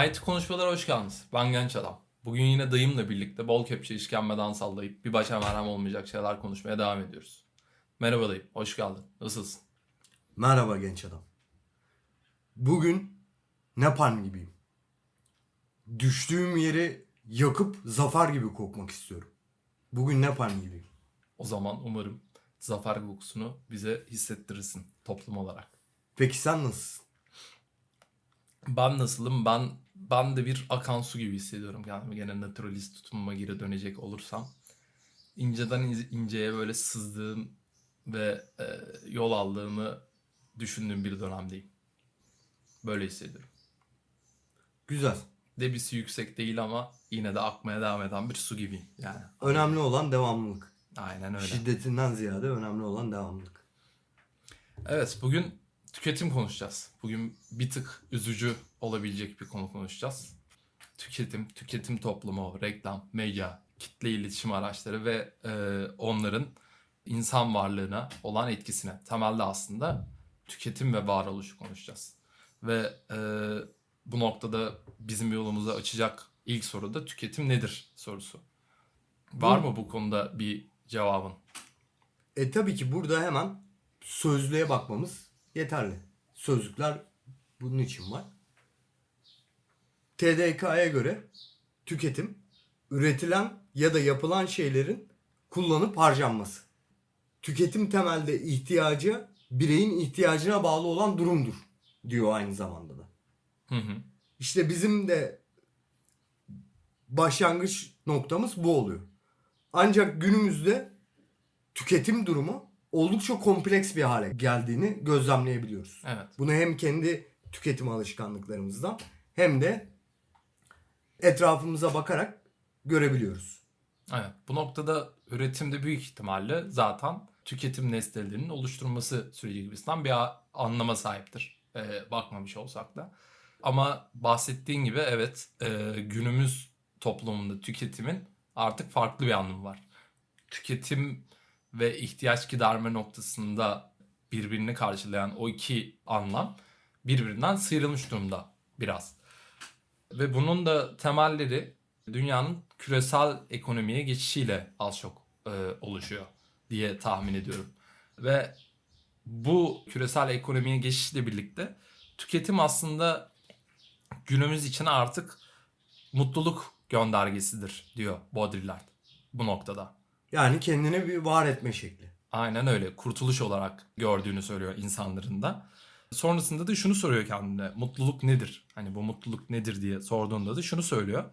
Mighty Konuşmalara hoş geldiniz. Ben Genç Adam. Bugün yine dayımla birlikte bol kepçe işkembeden sallayıp bir başa merhem olmayacak şeyler konuşmaya devam ediyoruz. Merhaba dayım, hoş geldin. Nasılsın? Merhaba genç adam. Bugün Nepal gibiyim. Düştüğüm yeri yakıp zafer gibi kokmak istiyorum. Bugün Nepal gibiyim. O zaman umarım zafer kokusunu bize hissettirirsin toplum olarak. Peki sen nasılsın? Ben nasılım? Ben ben de bir akan su gibi hissediyorum kendimi. Gene naturalist tutumuma geri dönecek olursam. İnceden ince- inceye böyle sızdığım ve e, yol aldığımı düşündüğüm bir dönemdeyim. Böyle hissediyorum. Güzel. Debisi yüksek değil ama yine de akmaya devam eden bir su gibiyim yani. Önemli olan devamlılık. Aynen öyle. Şiddetinden ziyade önemli olan devamlılık. Evet bugün tüketim konuşacağız. Bugün bir tık üzücü olabilecek bir konu konuşacağız. Tüketim, tüketim toplumu, reklam, medya, kitle iletişim araçları ve e, onların insan varlığına olan etkisine. Temelde aslında tüketim ve varoluşu konuşacağız. Ve e, bu noktada bizim yolumuzu açacak ilk soru da tüketim nedir sorusu. Var mı bu konuda bir cevabın? E tabii ki burada hemen sözlüğe bakmamız yeterli. Sözlükler bunun için var. TDK'ya göre tüketim üretilen ya da yapılan şeylerin kullanıp harcanması. Tüketim temelde ihtiyacı bireyin ihtiyacına bağlı olan durumdur diyor aynı zamanda da. Hı hı. İşte bizim de başlangıç noktamız bu oluyor. Ancak günümüzde tüketim durumu oldukça kompleks bir hale geldiğini gözlemleyebiliyoruz. Evet. Bunu hem kendi tüketim alışkanlıklarımızdan hem de etrafımıza bakarak görebiliyoruz. Evet. Bu noktada üretimde büyük ihtimalle zaten tüketim nesnelerinin oluşturulması süreci gibisinden bir anlama sahiptir. Ee, bakmamış olsak da. Ama bahsettiğin gibi evet e, günümüz toplumunda tüketimin artık farklı bir anlamı var. Tüketim ve ihtiyaç giderme noktasında birbirini karşılayan o iki anlam birbirinden sıyrılmış durumda biraz. Ve bunun da temelleri dünyanın küresel ekonomiye geçişiyle az çok e, oluşuyor diye tahmin ediyorum. Ve bu küresel ekonomiye geçişle birlikte tüketim aslında günümüz için artık mutluluk göndergesidir diyor Baudrillard bu noktada. Yani kendine bir var etme şekli. Aynen öyle. Kurtuluş olarak gördüğünü söylüyor insanların da. Sonrasında da şunu soruyor kendine. Mutluluk nedir? Hani bu mutluluk nedir diye sorduğunda da şunu söylüyor.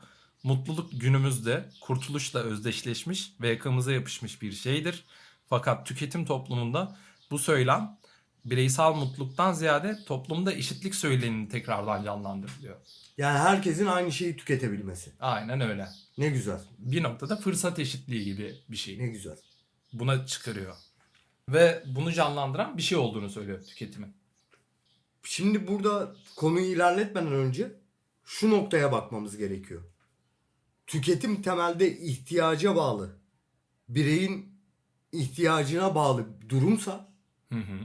Mutluluk günümüzde kurtuluşla özdeşleşmiş ve yakamıza yapışmış bir şeydir. Fakat tüketim toplumunda bu söylem bireysel mutluluktan ziyade toplumda eşitlik söylemini tekrardan canlandırılıyor. Yani herkesin aynı şeyi tüketebilmesi. Aynen öyle. Ne güzel. Bir noktada fırsat eşitliği gibi bir şey. Ne güzel. buna çıkarıyor. Ve bunu canlandıran bir şey olduğunu söylüyor tüketimin. Şimdi burada konuyu ilerletmeden önce şu noktaya bakmamız gerekiyor. Tüketim temelde ihtiyaca bağlı. Bireyin ihtiyacına bağlı bir durumsa Hı hı.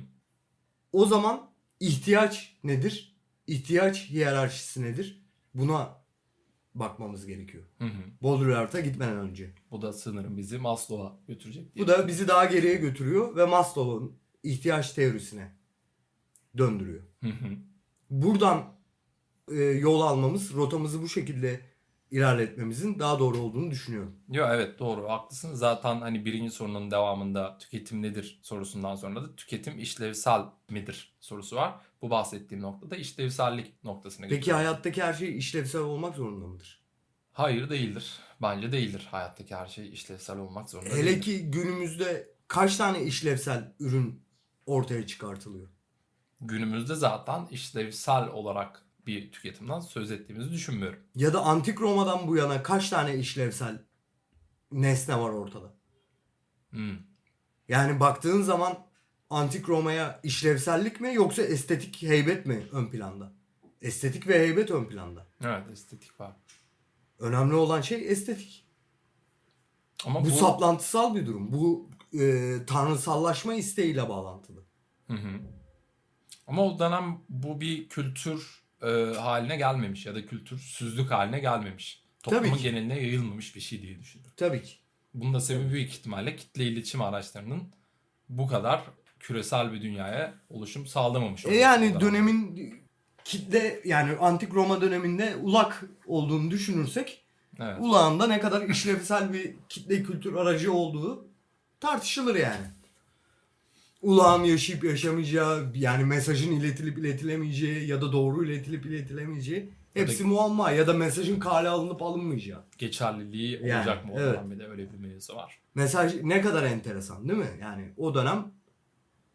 o zaman ihtiyaç nedir? İhtiyaç hiyerarşisi nedir? Buna bakmamız gerekiyor. Hı hı. Baudrillard'a gitmeden önce. Bu da sanırım bizi Maslow'a götürecek diye. Bu da bizi daha geriye götürüyor ve Maslow'un ihtiyaç teorisine döndürüyor. Hı hı. buradan e, yol almamız, rotamızı bu şekilde ilerletmemizin daha doğru olduğunu düşünüyorum. Yo evet doğru haklısın. Zaten hani birinci sorunun devamında tüketim nedir sorusundan sonra da tüketim işlevsel midir sorusu var. Bu bahsettiğim noktada işlevsellik noktasına Peki getiriyor. hayattaki her şey işlevsel olmak zorunda mıdır? Hayır değildir. Bence değildir. Hayattaki her şey işlevsel olmak zorunda Hele değildir. ki günümüzde kaç tane işlevsel ürün ortaya çıkartılıyor? Günümüzde zaten işlevsel olarak bir tüketimden söz ettiğimizi düşünmüyorum. Ya da antik Roma'dan bu yana kaç tane işlevsel nesne var ortada? Hmm. Yani baktığın zaman antik Roma'ya işlevsellik mi yoksa estetik heybet mi ön planda? Estetik ve heybet ön planda. Evet estetik var. Önemli olan şey estetik. Ama Bu, bu, saplantısal bir durum. Bu e, tanrısallaşma isteğiyle bağlantılı. Hı hı. Ama o dönem bu bir kültür e, haline gelmemiş ya da kültürsüzlük haline gelmemiş. Toplumun ki. geneline yayılmamış bir şey diye düşünüyorum. Tabii ki. Bunun da sebebi büyük ihtimalle kitle iletişim araçlarının bu kadar küresel bir dünyaya oluşum sağlamamış E olması yani dönemin kitle yani antik Roma döneminde ulak olduğunu düşünürsek Evet. ulağın da ne kadar işlevsel bir kitle kültür aracı olduğu tartışılır yani. Ulağın yaşayıp yaşamayacağı yani mesajın iletilip iletilemeyeceği ya da doğru iletilip iletilemeyeceği hepsi muamma ya da mesajın kale alınıp alınmayacağı. Geçerliliği Yani, olacak mı o evet. dönem bir de öyle bir mevzu var. Mesaj ne kadar enteresan değil mi? Yani o dönem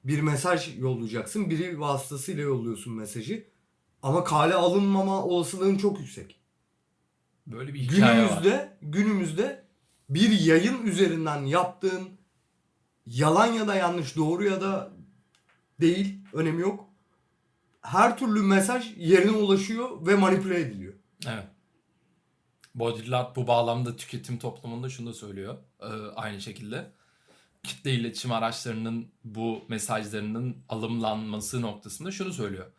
bir mesaj yollayacaksın. Biri vasıtasıyla yolluyorsun mesajı. Ama kale alınmama olasılığın çok yüksek. Böyle bir hikaye var. Günümüzde günümüzde bir yayın üzerinden yaptığın yalan ya da yanlış, doğru ya da değil, önemi yok. Her türlü mesaj yerine ulaşıyor ve manipüle ediliyor. Evet. Baudrillard bu bağlamda tüketim toplumunda şunu da söylüyor. Ee, aynı şekilde. Kitle iletişim araçlarının bu mesajlarının alımlanması noktasında şunu söylüyor.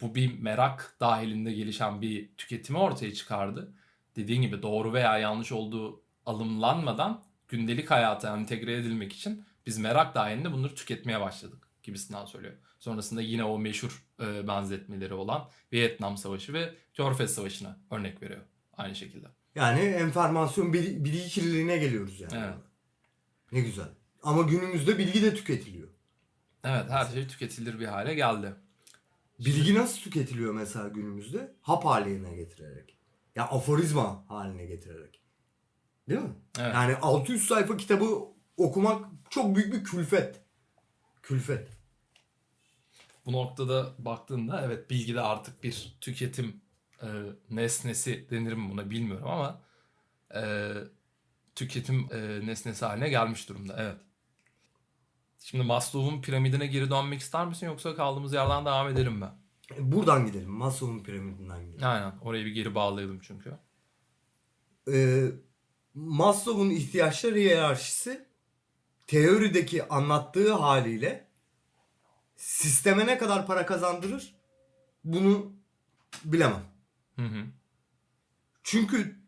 Bu bir merak dahilinde gelişen bir tüketimi ortaya çıkardı. Dediğin gibi doğru veya yanlış olduğu alımlanmadan gündelik hayata entegre edilmek için biz merak dahilinde bunları tüketmeye başladık gibisinden söylüyor. Sonrasında yine o meşhur e, benzetmeleri olan Vietnam Savaşı ve Körfez Savaşı'na örnek veriyor aynı şekilde. Yani enformasyon bilgi, bilgi kirliliğine geliyoruz yani. Evet. Ne güzel. Ama günümüzde bilgi de tüketiliyor. Evet her şey tüketilir bir hale geldi. Bilgi nasıl tüketiliyor mesela günümüzde? Hap haline getirerek. Ya aforizma haline getirerek. Değil mi? Evet. Yani 600 sayfa kitabı okumak çok büyük bir külfet. Külfet. Bu noktada baktığında evet bilgi de artık bir tüketim e, nesnesi denir mi buna bilmiyorum ama e, tüketim e, nesnesi haline gelmiş durumda evet. Şimdi Maslow'un piramidine geri dönmek ister misin yoksa kaldığımız yerden devam edelim mi? Buradan gidelim. Maslow'un piramidinden gidelim. Aynen orayı bir geri bağlayalım çünkü. Ee, Maslow'un ihtiyaçlar hiyerarşisi teorideki anlattığı haliyle sisteme ne kadar para kazandırır bunu bilemem. Hı hı. Çünkü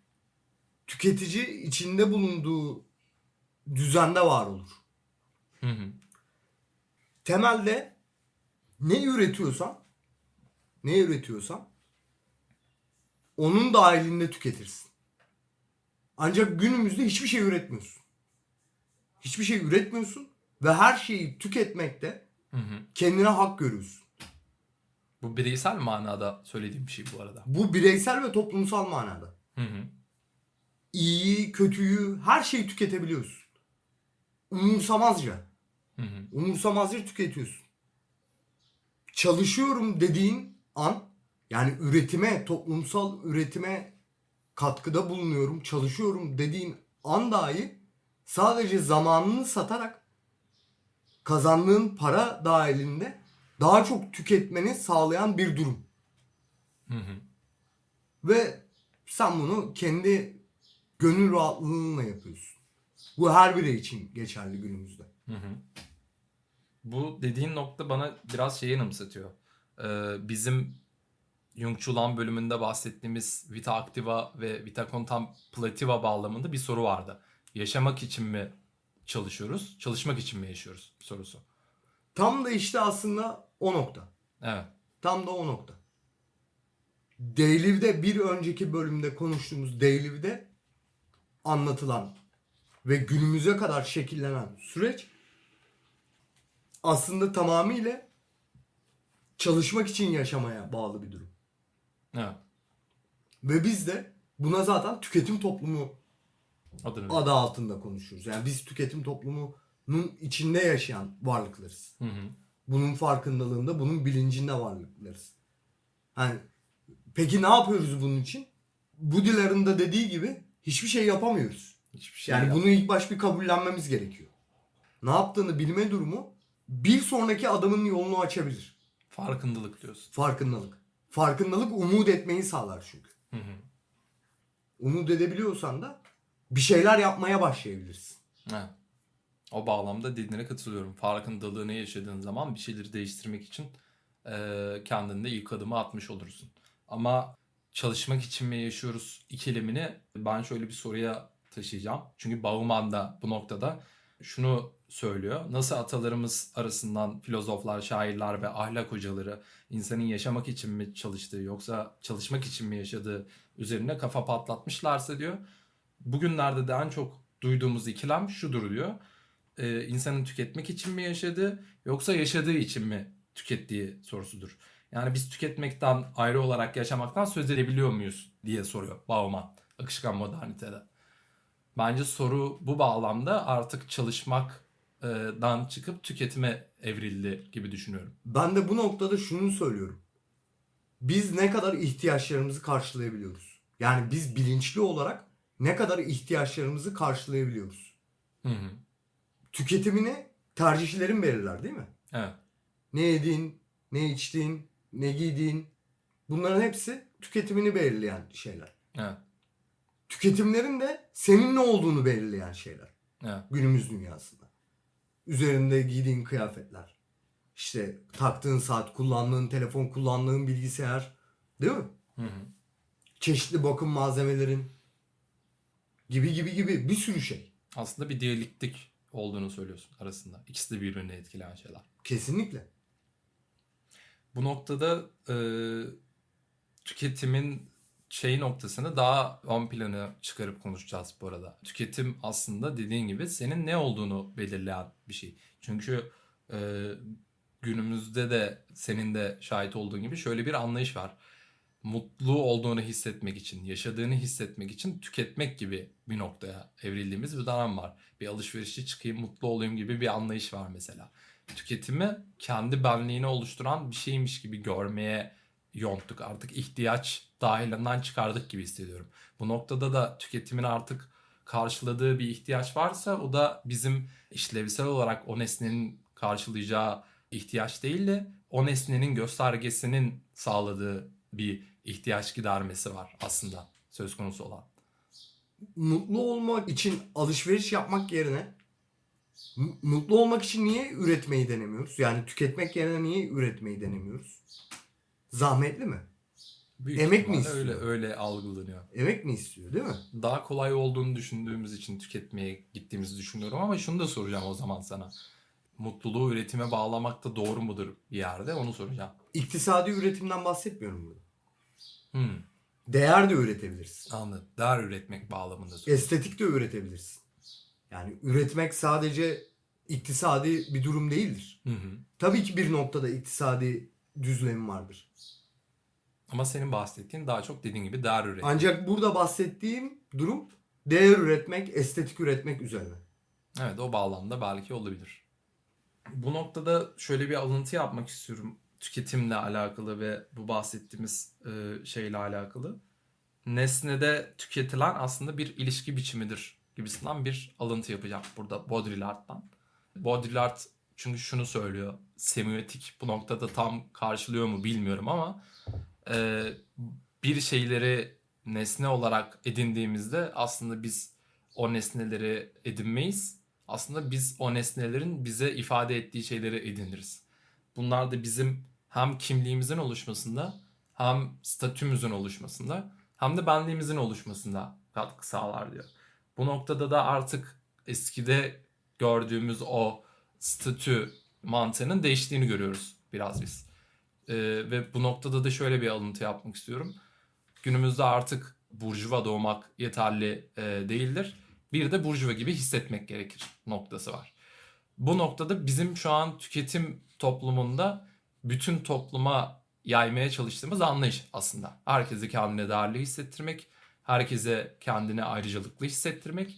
tüketici içinde bulunduğu düzende var olur. Hı hı. Temelde ne üretiyorsan ne üretiyorsan onun dahilinde tüketirsin. Ancak günümüzde hiçbir şey üretmiyorsun. Hiçbir şey üretmiyorsun ve her şeyi tüketmekte Hı hı. kendine hak görüyorsun. Bu bireysel manada söylediğim bir şey bu arada. Bu bireysel ve toplumsal manada. Hı hı. İyiyi, kötüyü, her şeyi tüketebiliyorsun. Umursamazca. Hı hı. umursamazca tüketiyorsun. Çalışıyorum dediğin an yani üretime, toplumsal üretime katkıda bulunuyorum, çalışıyorum dediğin an dahi sadece zamanını satarak kazandığın para dahilinde daha çok tüketmeni sağlayan bir durum. Hı hı. Ve sen bunu kendi gönül rahatlığınla yapıyorsun. Bu her birey için geçerli günümüzde. Hı hı. Bu dediğin nokta bana biraz şeyi anımsatıyor. Ee, bizim Jungçulan bölümünde bahsettiğimiz Vita Activa ve Vita Contemplativa bağlamında bir soru vardı. Yaşamak için mi çalışıyoruz, çalışmak için mi yaşıyoruz sorusu. Tam da işte aslında o nokta. Evet. Tam da o nokta. Dayliv'de bir önceki bölümde konuştuğumuz Dayliv'de anlatılan ve günümüze kadar şekillenen süreç aslında tamamıyla çalışmak için yaşamaya bağlı bir durum. Evet. Ve biz de buna zaten tüketim toplumu Adını adı altında konuşuyoruz. Yani biz tüketim toplumunun içinde yaşayan varlıklarız. Hı hı. Bunun farkındalığında, bunun bilincinde varlıklarız. Hani peki ne yapıyoruz bunun için? Budilerin de dediği gibi hiçbir şey yapamıyoruz. Hiçbir şey Yani yap- bunu ilk baş bir kabullenmemiz gerekiyor. Ne yaptığını bilme durumu bir sonraki adamın yolunu açabilir. Farkındalık diyorsun. Farkındalık. Farkındalık umut etmeyi sağlar çünkü. Hı hı. Umut edebiliyorsan da bir şeyler yapmaya başlayabilirsin. Evet. O bağlamda dediğine katılıyorum. Farkındalığını yaşadığın zaman bir şeyleri değiştirmek için eee kendinde ilk adımı atmış olursun. Ama çalışmak için mi yaşıyoruz ikilemini ben şöyle bir soruya taşıyacağım. Çünkü Bauman da bu noktada şunu söylüyor. Nasıl atalarımız arasından filozoflar, şairler ve ahlak hocaları insanın yaşamak için mi çalıştığı yoksa çalışmak için mi yaşadığı üzerine kafa patlatmışlarsa diyor. Bugünlerde de en çok duyduğumuz ikilem şudur diyor. Ee, insanın tüketmek için mi yaşadığı yoksa yaşadığı için mi tükettiği sorusudur. Yani biz tüketmekten ayrı olarak yaşamaktan söz edebiliyor muyuz diye soruyor Bauman akışkan modernitede. Bence soru bu bağlamda artık çalışmaktan çıkıp tüketime evrildi gibi düşünüyorum. Ben de bu noktada şunu söylüyorum. Biz ne kadar ihtiyaçlarımızı karşılayabiliyoruz? Yani biz bilinçli olarak ne kadar ihtiyaçlarımızı karşılayabiliyoruz? Hı hı. Tüketimini tercihlerin belirler değil mi? Evet. Ne yediğin, ne içtiğin, ne giydiğin bunların hepsi tüketimini belirleyen şeyler. Evet. Tüketimlerin de senin ne olduğunu belirleyen şeyler Evet. günümüz dünyasında. Üzerinde giydiğin kıyafetler, işte taktığın saat, kullandığın telefon, kullandığın bilgisayar, değil mi? Hı hı. Çeşitli bakım malzemelerin gibi gibi gibi bir sürü şey. Aslında bir diyalektik olduğunu söylüyorsun arasında. İkisi de birbirini etkileyen şeyler. Kesinlikle. Bu noktada e, tüketimin şey noktasını daha ön plana çıkarıp konuşacağız bu arada. Tüketim aslında dediğin gibi senin ne olduğunu belirleyen bir şey. Çünkü e, günümüzde de senin de şahit olduğun gibi şöyle bir anlayış var. Mutlu olduğunu hissetmek için, yaşadığını hissetmek için tüketmek gibi bir noktaya evrildiğimiz bir dönem var. Bir alışverişe çıkayım, mutlu olayım gibi bir anlayış var mesela tüketimi kendi benliğini oluşturan bir şeymiş gibi görmeye yonttuk. Artık ihtiyaç dahilinden çıkardık gibi hissediyorum. Bu noktada da tüketimin artık karşıladığı bir ihtiyaç varsa o da bizim işlevsel olarak o nesnenin karşılayacağı ihtiyaç değil de o nesnenin göstergesinin sağladığı bir ihtiyaç gidermesi var aslında söz konusu olan. Mutlu olmak için alışveriş yapmak yerine mutlu olmak için niye üretmeyi denemiyoruz? Yani tüketmek yerine niye üretmeyi denemiyoruz? Zahmetli mi? Büyük Emek mi istiyor? Öyle, öyle algılanıyor. Emek mi istiyor değil mi? daha kolay olduğunu düşündüğümüz için tüketmeye gittiğimizi düşünüyorum ama şunu da soracağım o zaman sana. Mutluluğu üretime bağlamak da doğru mudur bir yerde onu soracağım. İktisadi üretimden bahsetmiyorum burada. Hmm, Değer de üretebilirsin. anladım. Değer üretmek bağlamında söylüyorum. Estetik de üretebilirsin. Yani üretmek sadece iktisadi bir durum değildir. Hı hı. Tabii ki bir noktada iktisadi düzlemi vardır. Ama senin bahsettiğin daha çok dediğin gibi değer üretmek. Ancak burada bahsettiğim durum değer üretmek, estetik üretmek üzerine. Evet o bağlamda belki olabilir. Bu noktada şöyle bir alıntı yapmak istiyorum. Tüketimle alakalı ve bu bahsettiğimiz e, şeyle alakalı. Nesnede tüketilen aslında bir ilişki biçimidir gibisinden bir alıntı yapacağım burada Baudrillard'dan. Baudrillard çünkü şunu söylüyor. Semiotik bu noktada tam karşılıyor mu bilmiyorum ama e, bir şeyleri nesne olarak edindiğimizde aslında biz o nesneleri edinmeyiz. Aslında biz o nesnelerin bize ifade ettiği şeyleri ediniriz. Bunlar da bizim hem kimliğimizin oluşmasında hem statümüzün oluşmasında hem de benliğimizin oluşmasında katkı sağlar diyor. Bu noktada da artık eskide gördüğümüz o statü mantığının değiştiğini görüyoruz biraz biz. Ee, ve bu noktada da şöyle bir alıntı yapmak istiyorum. Günümüzde artık burjuva doğmak yeterli e, değildir. Bir de burjuva gibi hissetmek gerekir noktası var. Bu noktada bizim şu an tüketim toplumunda bütün topluma yaymaya çalıştığımız anlayış aslında. Herkese kendine değerli hissettirmek, herkese kendine ayrıcalıklı hissettirmek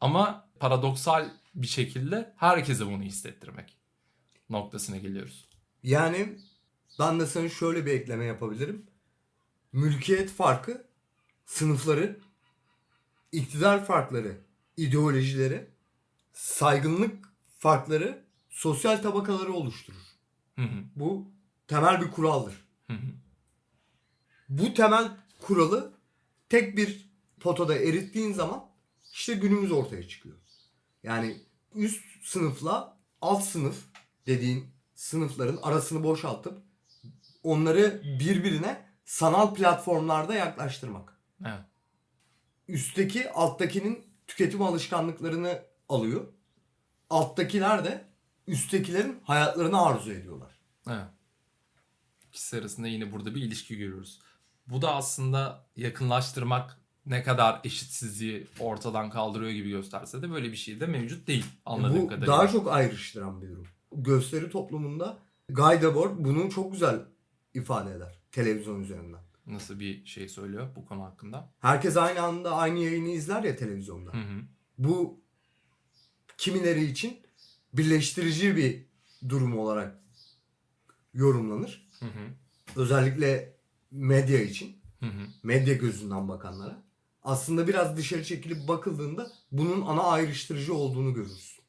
ama paradoksal bir şekilde herkese bunu hissettirmek noktasına geliyoruz. Yani ben de sana şöyle bir ekleme yapabilirim. Mülkiyet farkı, sınıfları, iktidar farkları, ideolojileri, saygınlık farkları sosyal tabakaları oluşturur. Hı hı. Bu temel bir kuraldır. Hı hı. Bu temel kuralı tek bir potada erittiğin zaman işte günümüz ortaya çıkıyor. Yani üst sınıfla alt sınıf dediğin sınıfların arasını boşaltıp onları birbirine sanal platformlarda yaklaştırmak. Evet. Üstteki alttakinin tüketim alışkanlıklarını alıyor. Alttakiler de üsttekilerin hayatlarını arzu ediyorlar. Evet. İkisi arasında yine burada bir ilişki görüyoruz. Bu da aslında yakınlaştırmak ne kadar eşitsizliği ortadan kaldırıyor gibi gösterse de böyle bir şey de mevcut değil anladığım Bu kadarıyla. daha çok ayrıştıran bir durum. Gösteri toplumunda Guy Debord bunu çok güzel ifade eder televizyon üzerinden. Nasıl bir şey söylüyor bu konu hakkında? Herkes aynı anda aynı yayını izler ya televizyonda. Hı hı. Bu kimileri için birleştirici bir durum olarak yorumlanır. Hı hı. Özellikle medya için, Hı hı. medya gözünden bakanlara. Aslında biraz dışarı çekilip bakıldığında bunun ana ayrıştırıcı olduğunu görürsün.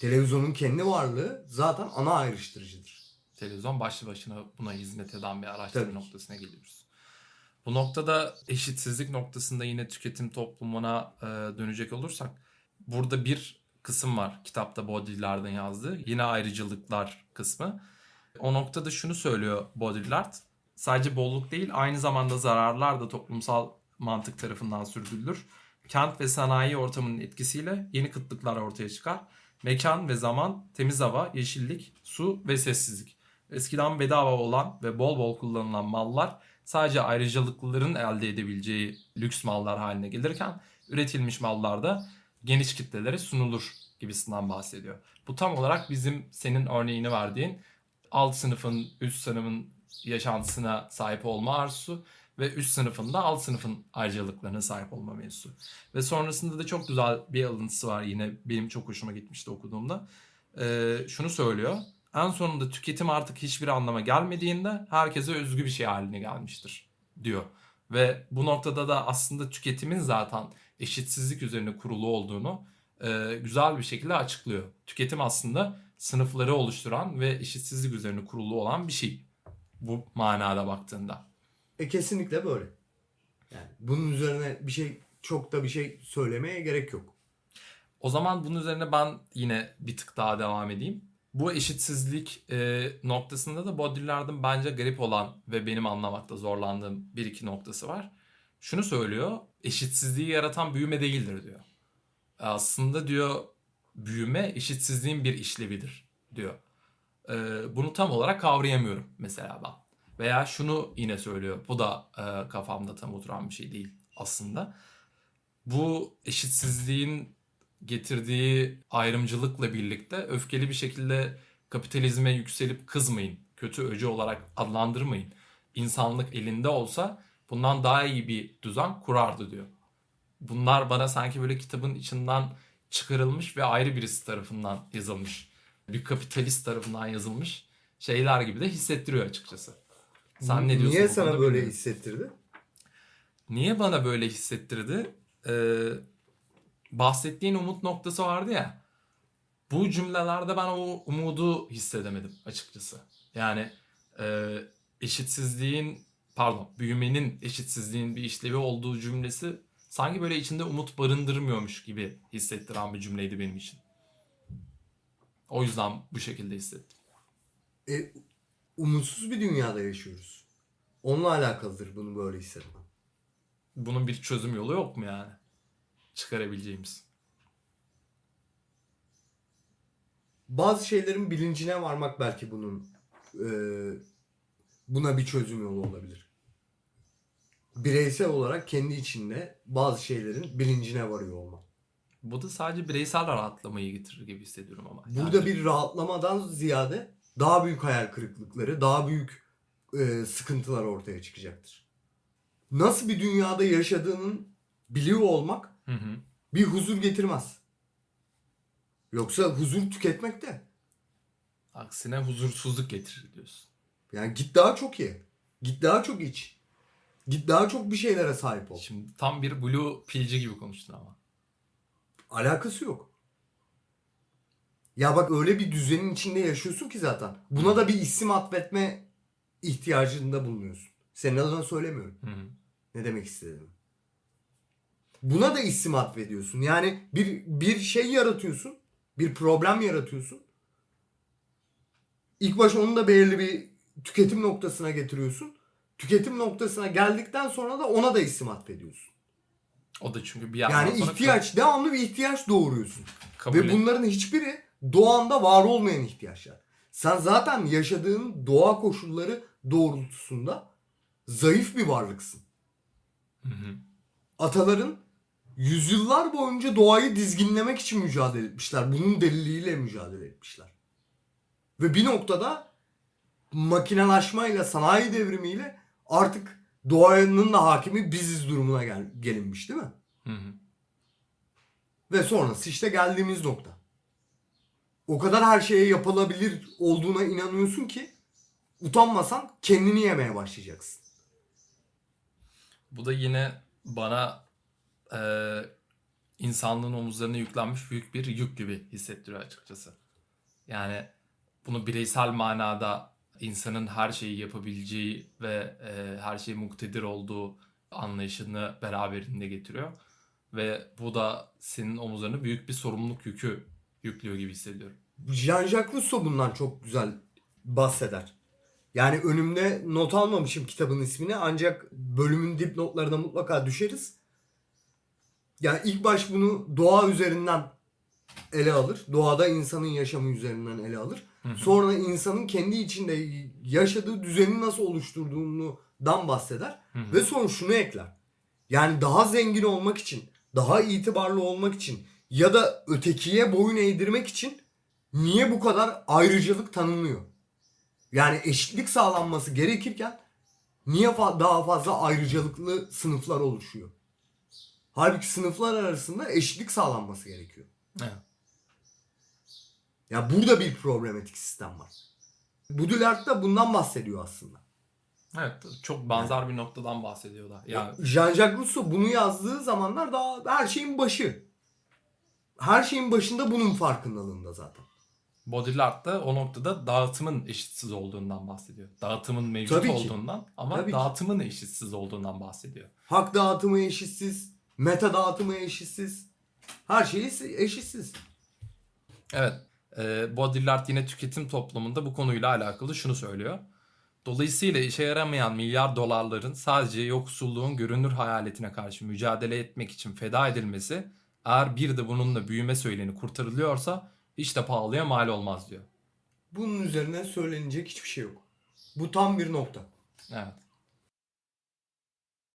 Televizyonun kendi varlığı zaten ana ayrıştırıcıdır. Televizyon başlı başına buna hizmet eden bir araçtır Tabii noktasına geliyoruz. Bu noktada eşitsizlik noktasında yine tüketim toplumuna e, dönecek olursak burada bir kısım var kitapta Baudrillard'ın yazdığı yine ayrıcalıklar kısmı. O noktada şunu söylüyor Baudrillard sadece bolluk değil aynı zamanda zararlar da toplumsal mantık tarafından sürdürülür. Kent ve sanayi ortamının etkisiyle yeni kıtlıklar ortaya çıkar. Mekan ve zaman, temiz hava, yeşillik, su ve sessizlik. Eskiden bedava olan ve bol bol kullanılan mallar sadece ayrıcalıklıların elde edebileceği lüks mallar haline gelirken üretilmiş mallar da geniş kitlelere sunulur gibisinden bahsediyor. Bu tam olarak bizim senin örneğini verdiğin alt sınıfın üst sınıfın yaşantısına sahip olma arzusu ve üst sınıfında alt sınıfın ayrıcalıklarına sahip olma mevzusu. Ve sonrasında da çok güzel bir alıntısı var yine benim çok hoşuma gitmişti okuduğumda. Ee, şunu söylüyor. En sonunda tüketim artık hiçbir anlama gelmediğinde herkese özgü bir şey haline gelmiştir diyor. Ve bu noktada da aslında tüketimin zaten eşitsizlik üzerine kurulu olduğunu e, güzel bir şekilde açıklıyor. Tüketim aslında sınıfları oluşturan ve eşitsizlik üzerine kurulu olan bir şey. Bu manada baktığında. E kesinlikle böyle. Yani bunun üzerine bir şey çok da bir şey söylemeye gerek yok. O zaman bunun üzerine ben yine bir tık daha devam edeyim. Bu eşitsizlik e, noktasında da Baudrillard'ın bence garip olan ve benim anlamakta zorlandığım bir iki noktası var. Şunu söylüyor, eşitsizliği yaratan büyüme değildir diyor. Aslında diyor büyüme eşitsizliğin bir işlevidir diyor. E, bunu tam olarak kavrayamıyorum mesela ben. Veya şunu yine söylüyor, bu da e, kafamda tam oturan bir şey değil aslında. Bu eşitsizliğin getirdiği ayrımcılıkla birlikte öfkeli bir şekilde kapitalizme yükselip kızmayın. Kötü öcü olarak adlandırmayın. İnsanlık elinde olsa bundan daha iyi bir düzen kurardı diyor. Bunlar bana sanki böyle kitabın içinden çıkarılmış ve ayrı birisi tarafından yazılmış. Bir kapitalist tarafından yazılmış şeyler gibi de hissettiriyor açıkçası. Sen ne diyorsun? Niye sana böyle bilmiyorum. hissettirdi? Niye bana böyle hissettirdi? Ee, bahsettiğin umut noktası vardı ya. Bu cümlelerde ben o umudu hissedemedim açıkçası. Yani e, eşitsizliğin pardon büyümenin eşitsizliğin bir işlevi olduğu cümlesi sanki böyle içinde umut barındırmıyormuş gibi hissettiren bir cümleydi benim için. O yüzden bu şekilde hissettim. E, umutsuz bir dünyada yaşıyoruz. Onunla alakalıdır bunu böyle hissetmem. Bunun bir çözüm yolu yok mu yani? Çıkarabileceğimiz. Bazı şeylerin bilincine varmak belki bunun e, buna bir çözüm yolu olabilir. Bireysel olarak kendi içinde bazı şeylerin bilincine varıyor olmak. Bu da sadece bireysel rahatlamayı getirir gibi hissediyorum ama. Burada Yani bir rahatlamadan ziyade daha büyük hayal kırıklıkları, daha büyük e, sıkıntılar ortaya çıkacaktır. Nasıl bir dünyada yaşadığının biliyor olmak Hı hı. bir huzur getirmez. Yoksa huzur tüketmekte. Aksine huzursuzluk getirir diyorsun. Yani git daha çok ye. Git daha çok iç. Git daha çok bir şeylere sahip ol. Şimdi tam bir blue pilci gibi konuştun ama. Alakası yok. Ya bak öyle bir düzenin içinde yaşıyorsun ki zaten. Buna da bir isim atfetme ihtiyacında bulunuyorsun. Senin adına söylemiyorum. Hı hı. Ne demek istediğimi. Buna da isim atfediyorsun. Yani bir bir şey yaratıyorsun. Bir problem yaratıyorsun. İlk baş onu da belirli bir tüketim noktasına getiriyorsun. Tüketim noktasına geldikten sonra da ona da isim atfediyorsun. O da çünkü bir yerden Yani sonra ihtiyaç, devamlı bir ihtiyaç doğuruyorsun. kabul Ve bunların hiçbiri doğanda var olmayan ihtiyaçlar. Sen zaten yaşadığın doğa koşulları doğrultusunda zayıf bir varlıksın. Hı hı. Ataların yüzyıllar boyunca doğayı dizginlemek için mücadele etmişler. Bunun deliliyle mücadele etmişler. Ve bir noktada makinelaşmayla, sanayi devrimiyle artık doğanın da hakimi biziz durumuna gel- gelinmiş değil mi? Hı hı. Ve sonrası işte geldiğimiz nokta. O kadar her şeye yapılabilir olduğuna inanıyorsun ki utanmasan kendini yemeye başlayacaksın. Bu da yine bana e, insanlığın omuzlarına yüklenmiş büyük bir yük gibi hissettiriyor açıkçası. Yani bunu bireysel manada insanın her şeyi yapabileceği ve e, her şeye muktedir olduğu anlayışını beraberinde getiriyor. Ve bu da senin omuzlarına büyük bir sorumluluk yükü yüklüyor gibi hissediyorum. Jean-Jacques Rousseau bundan çok güzel bahseder. Yani önümde not almamışım kitabın ismini ancak bölümün dipnotlarına mutlaka düşeriz. Yani ilk baş bunu doğa üzerinden ele alır. Doğada insanın yaşamı üzerinden ele alır. Sonra insanın kendi içinde yaşadığı düzeni nasıl oluşturduğundan bahseder. Ve sonra şunu ekler. Yani daha zengin olmak için, daha itibarlı olmak için ya da ötekiye boyun eğdirmek için niye bu kadar ayrıcalık tanınıyor? Yani eşitlik sağlanması gerekirken niye fa- daha fazla ayrıcalıklı sınıflar oluşuyor? Halbuki sınıflar arasında eşitlik sağlanması gerekiyor. Evet. Ya burada bir problematik sistem var. Baudrillard da bundan bahsediyor aslında. Evet, çok benzer bir noktadan bahsediyor da. Yani Jean-Jacques Rousseau bunu yazdığı zamanlar daha her şeyin başı. Her şeyin başında bunun farkındalığında zaten. Baudrillard da o noktada dağıtımın eşitsiz olduğundan bahsediyor. Dağıtımın mevcut Tabii ki. olduğundan ama Tabii ki. dağıtımın eşitsiz olduğundan bahsediyor. Hak dağıtımı eşitsiz, meta dağıtımı eşitsiz. Her şey eşitsiz. Evet, e, Baudrillard yine tüketim toplumunda bu konuyla alakalı şunu söylüyor. Dolayısıyla işe yaramayan milyar dolarların sadece yoksulluğun görünür hayaletine karşı mücadele etmek için feda edilmesi eğer bir de bununla büyüme söyleni kurtarılıyorsa hiç de pahalıya mal olmaz diyor. Bunun üzerine söylenecek hiçbir şey yok. Bu tam bir nokta. Evet.